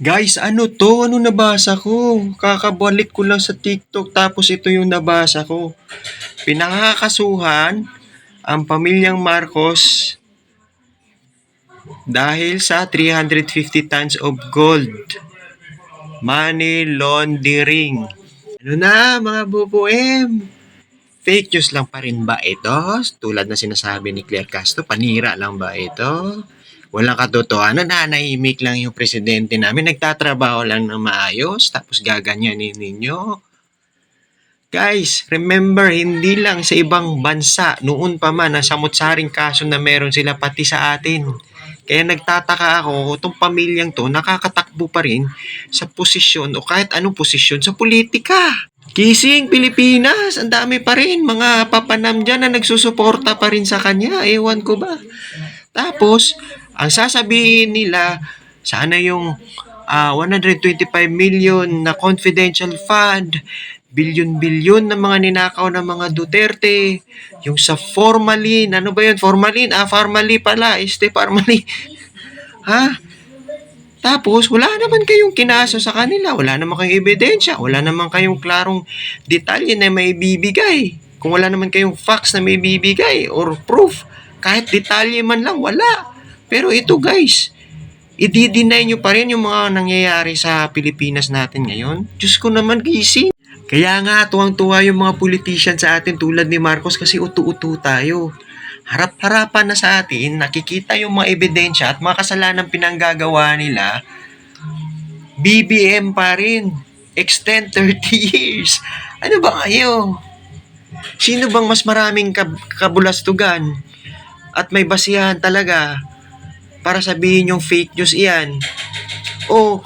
Guys, ano to? Ano nabasa ko? Kakabalik ko lang sa TikTok tapos ito yung nabasa ko. Pinangakasuhan ang pamilyang Marcos dahil sa 350 tons of gold. Money laundering. Ano na mga bubuem? Fake news lang pa rin ba ito? Tulad na sinasabi ni Claire Castro, panira lang ba ito? Walang katotohanan, nanahimik lang yung presidente namin, nagtatrabaho lang ng maayos, tapos gaganyanin ninyo. Guys, remember, hindi lang sa ibang bansa, noon pa man, ang samot-saring kaso na meron sila pati sa atin. Kaya nagtataka ako, itong pamilyang to, nakakatakbo pa rin sa posisyon o kahit anong posisyon sa politika. Kising Pilipinas, ang dami pa rin mga papanam dyan na nagsusuporta pa rin sa kanya. Ewan ko ba. Tapos, ang sasabihin nila, sana yung ah, 125 million na confidential fund, bilyon-bilyon na mga ninakaw ng mga Duterte, yung sa formalin, ano ba yun? Formalin? Ah, formally pala, este formally. ha? Tapos, wala naman kayong kinaso sa kanila. Wala naman kayong ebidensya. Wala naman kayong klarong detalye na may bibigay. Kung wala naman kayong facts na may bibigay or proof, kahit detalye man lang, wala. Pero ito guys, i-deny nyo pa rin yung mga nangyayari sa Pilipinas natin ngayon. Diyos ko naman gising. Kaya nga, tuwang-tuwa yung mga politician sa atin tulad ni Marcos kasi utu-utu tayo. Harap-harapan na sa atin, nakikita yung mga ebidensya at mga kasalanan pinanggagawa nila, BBM pa rin. Extend 30 years. Ano ba kayo? Sino bang mas maraming kab- kabulastugan at may basihan talaga para sabihin yung fake news iyan? O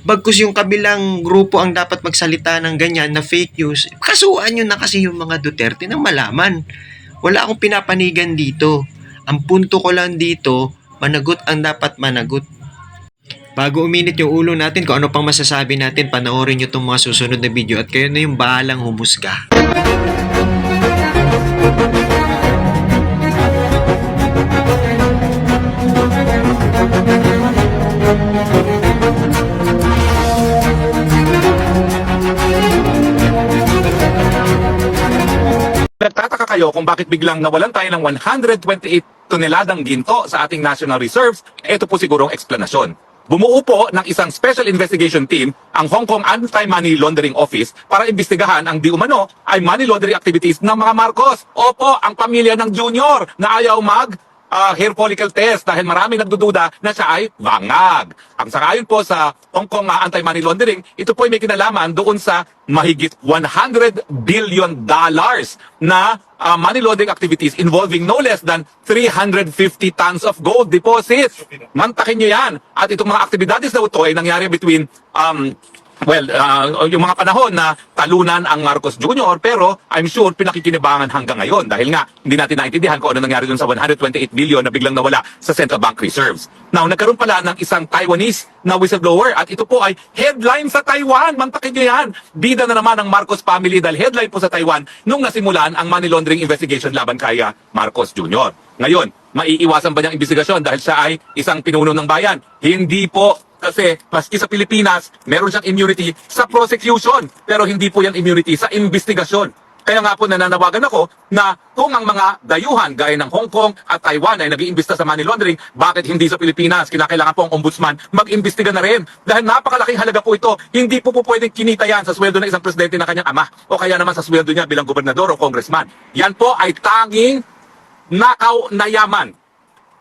bagkus yung kabilang grupo ang dapat magsalita ng ganyan na fake news, kasuhan nyo na kasi yung mga Duterte nang malaman. Wala akong pinapanigan dito. Ang punto ko lang dito, managot ang dapat managot. Bago uminit yung ulo natin kung ano pang masasabi natin, panoorin nyo itong mga susunod na video at kayo na yung bahalang humusga. Kayo kung bakit biglang nawalan tayo ng 128 toneladang ginto sa ating national reserves? Ito po sigurong eksplanasyon. Bumuo po ng isang special investigation team ang Hong Kong Anti-Money Laundering Office para imbestigahan ang di umano ay money laundering activities ng mga Marcos. Opo, ang pamilya ng junior na ayaw mag ah, hair follicle test dahil marami nagdududa na siya ay bangag. Ang sangayon po sa Hong Kong ah, Anti-Money Laundering, ito po ay may kinalaman doon sa mahigit 100 billion dollars na ah, money laundering activities involving no less than 350 tons of gold deposits. Mantakin nyo yan. At itong mga aktibidades na ito ay nangyari between um, Well, uh, yung mga panahon na talunan ang Marcos Jr. pero I'm sure pinakikinibangan hanggang ngayon dahil nga hindi natin naintindihan kung ano nangyari dun sa 128 billion na biglang nawala sa central bank reserves. Now, nagkaroon pala ng isang Taiwanese na whistleblower at ito po ay headline sa Taiwan. Mantakin nyo yan. Bida na naman ang Marcos family dahil headline po sa Taiwan nung nasimulan ang money laundering investigation laban kay uh, Marcos Jr. Ngayon, maiiwasan ba niyang investigasyon dahil siya ay isang pinuno ng bayan? Hindi po kasi maski sa Pilipinas, meron siyang immunity sa prosecution, pero hindi po yan immunity sa investigasyon. Kaya nga po nananawagan ako na kung ang mga dayuhan gaya ng Hong Kong at Taiwan ay nag-iimbesta sa money laundering, bakit hindi sa Pilipinas? Kinakailangan po ang ombudsman mag-imbestiga na rin. Dahil napakalaking halaga po ito. Hindi po po pwedeng kinita yan sa sweldo ng isang presidente ng kanyang ama o kaya naman sa sweldo niya bilang gobernador o congressman. Yan po ay tanging nakaw na yaman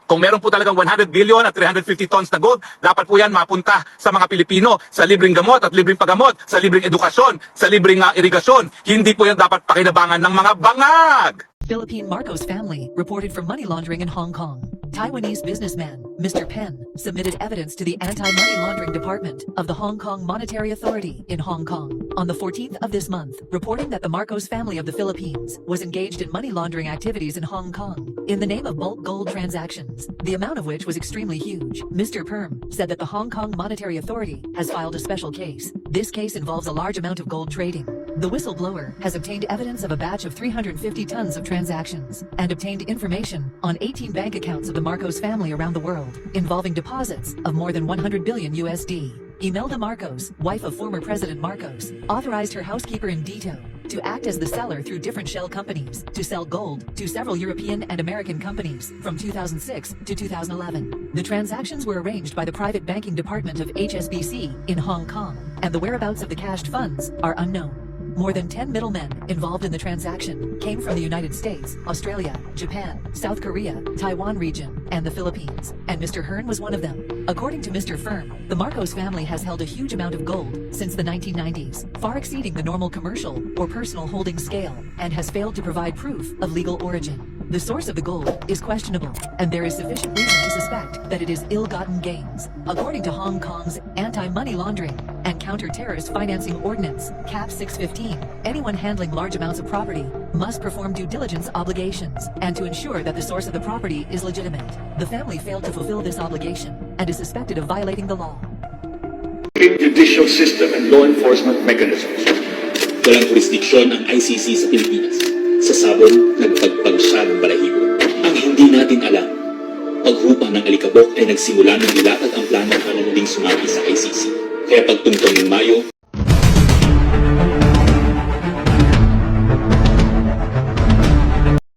kung meron po talagang 100 billion at 350 tons na gold, dapat po yan mapunta sa mga Pilipino sa libreng gamot at libreng paggamot, sa libreng edukasyon, sa libreng uh, irigasyon. Hindi po yan dapat pakinabangan ng mga bangag. Philippine Marcos family reported for money laundering in Hong Kong. Taiwanese businessman Mr. Penn submitted evidence to the Anti-Money Laundering Department of the Hong Kong Monetary Authority in Hong Kong on the 14th of this month, reporting that the Marcos family of the Philippines was engaged in money laundering activities in Hong Kong in the name of bulk gold transactions, the amount of which was extremely huge. Mr. Perm said that the Hong Kong Monetary Authority has filed a special case. This case involves a large amount of gold trading. The whistleblower has obtained evidence of a batch of 350 tons of transactions and obtained information on 18 bank accounts of the Marcos family around the world involving deposits of more than 100 billion USD. Imelda Marcos, wife of former President Marcos, authorized her housekeeper in Indito to act as the seller through different shell companies to sell gold to several European and American companies from 2006 to 2011. The transactions were arranged by the private banking department of HSBC in Hong Kong, and the whereabouts of the cashed funds are unknown. More than 10 middlemen involved in the transaction came from the United States, Australia, Japan, South Korea, Taiwan region, and the Philippines, and Mr. Hearn was one of them. According to Mr. Firm, the Marcos family has held a huge amount of gold since the 1990s, far exceeding the normal commercial or personal holding scale, and has failed to provide proof of legal origin. The source of the gold is questionable, and there is sufficient reason to suspect that it is ill-gotten gains. According to Hong Kong's Anti-Money Laundering and Counter-Terrorist Financing Ordinance, CAP 615, anyone handling large amounts of property must perform due diligence obligations and to ensure that the source of the property is legitimate. The family failed to fulfill this obligation and is suspected of violating the law. judicial system and law enforcement mechanisms. Walang jurisdiksyon ang ICC sa Pilipinas. Sa sabon, nagpagpag siya ng balahibo. Ang hindi natin alam, pagrupa ng alikabok ay nagsimula ng nilatag ang plano para muling sumagi sa ICC. Kaya pagtungtong ng Mayo,